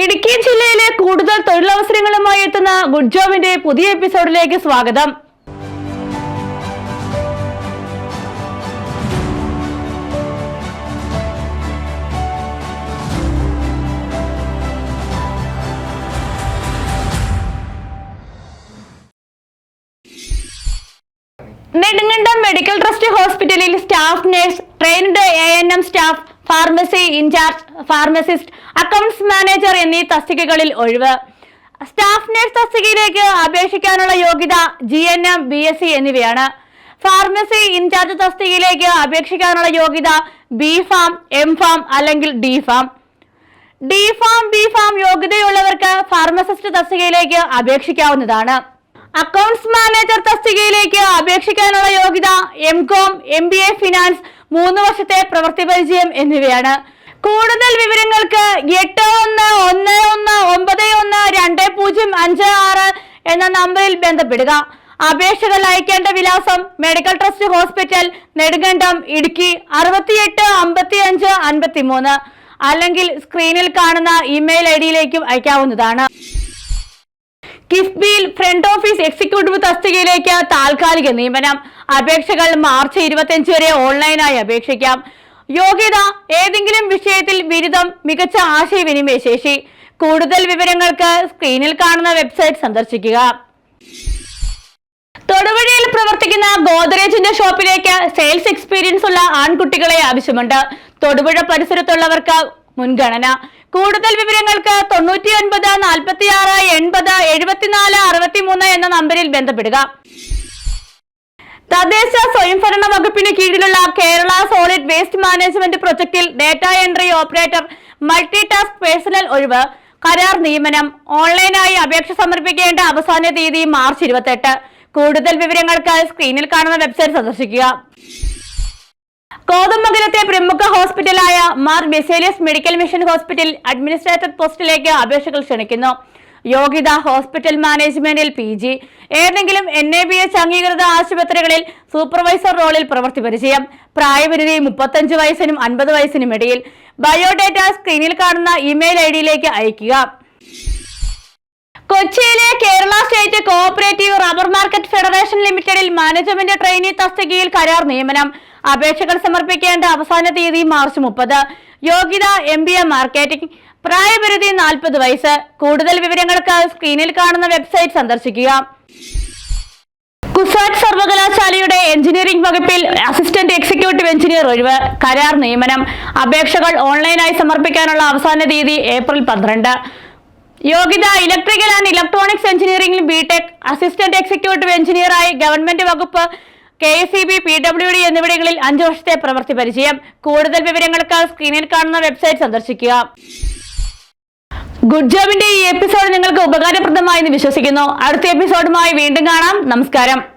ഇടുക്കി ജില്ലയിലെ കൂടുതൽ തൊഴിലവസരങ്ങളുമായി എത്തുന്ന ഗുഡ് ജോബിന്റെ പുതിയ എപ്പിസോഡിലേക്ക് സ്വാഗതം. നെടുങ്കണ്ടം മെഡിക്കൽ ട്രസ്റ്റ് ഹോസ്പിറ്റലിൽ staff nurse trained A N M staff pharmacy incharge pharmacist accounts manager എന്നീ തസ്തികകളിൽ ഒഴിവ്. സ്റ്റാഫ് നഴ്സ് തസ്തികയിലേക്ക് അപേക്ഷിക്കാനുള്ള യോഗ്യത G N M B S C എന്നിവയാണ്. ഫാർമസി ഇൻചാർജ് തസ്തികയിലേക്ക് അപേക്ഷിക്കാനുള്ള യോഗ്യത ബി ഫാം എം ഫാം അല്ലെങ്കിൽ D pharm D pharm B pharm യോഗ്യതയുള്ളവർക്ക് pharmacist തസ്തികയിലേക്ക് അപേക്ഷിക്കാവുന്നതാണ്. അക്കൗണ്ട്സ് മാനേജർ തസ്തികയിലേക്ക് അപേക്ഷിക്കാനുള്ള യോഗ്യത M com M B A finance മൂന്ന് വർഷത്തെ പ്രവൃത്തി പരിചയം എന്നിവയാണ്. കൂടുതൽ വിവരങ്ങൾക്ക് എട്ട് ഒന്ന് ഒന്ന് ഒന്ന് ഒമ്പത് ഒന്ന് രണ്ട് പൂജ്യം അഞ്ച് ആറ് എന്ന നമ്പറിൽ ബന്ധപ്പെടുക. അപേക്ഷകൾ അയക്കേണ്ട വിലാസം medical trust hospital Nedumkandam Idukki അറുപത്തിയെട്ട് അമ്പത്തി അഞ്ച് അൻപത്തി മൂന്ന് അല്ലെങ്കിൽ സ്ക്രീനിൽ കാണുന്ന ഇമെയിൽ ഐ ഡിയിലേക്കും അയക്കാവുന്നതാണ്. കിഫ്ബിയിൽ ഫ്രണ്ട് ഓഫീസ് എക്സിക്യൂട്ടീവ് തസ്തികയിലേക്ക് താൽക്കാലിക നിയമനം. അപേക്ഷകൾ മാർച്ച് ഇരുപത്തിയഞ്ച് വരെ ഓൺലൈനായി അപേക്ഷിക്കാം. യോഗ്യത ഏതെങ്കിലും വിഷയത്തിൽ ബിരുദം മികച്ച ആശയവിനിമയ ശേഷി. കൂടുതൽ വിവരങ്ങൾക്ക് സ്ക്രീനിൽ കാണുന്ന വെബ്സൈറ്റ് സന്ദർശിക്കുക. തൊടുപുഴയിൽ പ്രവർത്തിക്കുന്ന ഗോദ്രേജിന്റെ ഷോപ്പിലേക്ക് സെയിൽസ് എക്സ്പീരിയൻസ് ഉള്ള ആൺകുട്ടികളെ ആവശ്യമുണ്ട്. തൊടുപുഴ പരിസരത്തുള്ളവർക്ക് മുൻഗണന. കൂടുതൽ വിവരങ്ങൾക്ക് തൊണ്ണൂറ്റി ഒൻപത് നാൽപ്പത്തി ആറ് എൺപത് എഴുപത്തിനാല് അറുപത്തിമൂന്ന് എന്ന നമ്പറിൽ ബന്ധപ്പെടുക. തദ്ദേശ സ്വയംഭരണ വകുപ്പിന് കീഴിലുള്ള Kerala solid waste management പ്രൊജക്ടിൽ data entry operator multi task personnel ഒഴിവ് കരാർ നിയമനം ഓൺലൈനായി അപേക്ഷ സമർപ്പിക്കേണ്ട അവസാന തീയതി മാർച്ച് ഇരുപത്തെട്ട്. കൂടുതൽ വിവരങ്ങൾക്ക് സ്ക്രീനിൽ കാണുന്ന വെബ്സൈറ്റ് സന്ദർശിക്കുക. കോതമംഗലത്തെ പ്രമുഖ ഹോസ്പിറ്റലായ Mar Baselios medical mission hospital administrator പോസ്റ്റിലേക്ക് അപേക്ഷകൾ ക്ഷണിക്കുന്നു. യോഗ്യത ഹോസ്പിറ്റൽ മാനേജ്മെന്റിൽ പി ജി. ഏതെങ്കിലും എൻ എ ബി എച്ച് അംഗീകൃത ആശുപത്രികളിൽ സൂപ്പർവൈസർ റോളിൽ പ്രവൃത്തി പരിചയം. പ്രായപരിധി മുപ്പത്തഞ്ച് വയസ്സിനും അൻപത് വയസ്സിനും ഇടയിൽ. ബയോഡേറ്റ സ്ക്രീനിൽ കാണുന്ന ഇമെയിൽ ഐ ഡിയിലേക്ക് അയക്കുക കൊച്ചിയിലെ Kerala state cooperative rubber market federation ലിമിറ്റഡിൽ മാനേജ്മെന്റ് ട്രെയിനി തസ്തികയിൽ കരാർ നിയമനം. അപേക്ഷകൾ സമർപ്പിക്കേണ്ട അവസാന തീയതി മാർച്ച് മുപ്പത്. യോഗ്യത എം ബി എ മാർക്കറ്റിംഗ്. പ്രായപരിധി നാൽപ്പത് വയസ്സ്. കൂടുതൽ വിവരങ്ങൾക്ക് സ്ക്രീനിൽ കാണുന്ന വെബ്സൈറ്റ് സന്ദർശിക്കുക. കുസാറ്റ് സർവകലാശാലയുടെ എഞ്ചിനീയറിംഗ് വകുപ്പിൽ അസിസ്റ്റന്റ് എക്സിക്യൂട്ടീവ് എഞ്ചിനീയർ ഒഴിവ്. കരാർ നിയമനം. അപേക്ഷകൾ ഓൺലൈനായി സമർപ്പിക്കാനുള്ള അവസാന തീയതി ഏപ്രിൽ പന്ത്രണ്ട്. യോഗ്യത ഇലക്ട്രിക്കൽ ആൻഡ് ഇലക്ട്രോണിക്സ് എഞ്ചിനീയറിംഗിൽ ബിടെക് അസിസ്റ്റന്റ് എക്സിക്യൂട്ടീവ് എഞ്ചിനീയറായി ഗവൺമെന്റ് വകുപ്പ് K S E B P W D എന്നിവിടങ്ങളിൽ അഞ്ചു വർഷത്തെ പ്രവൃത്തി പരിചയം. കൂടുതൽ വിവരങ്ങൾക്ക് സ്ക്രീനിൽ കാണുന്ന വെബ്സൈറ്റ് സന്ദർശിക്കുക. ഗുഡ് ജോബിന്റെ ഈ എപ്പിസോഡ് നിങ്ങൾക്ക് ഉപകാരപ്രദമായി എന്ന് വിശ്വസിക്കുന്നു. അടുത്ത എപ്പിസോഡുമായി വീണ്ടും കാണാം. നമസ്കാരം.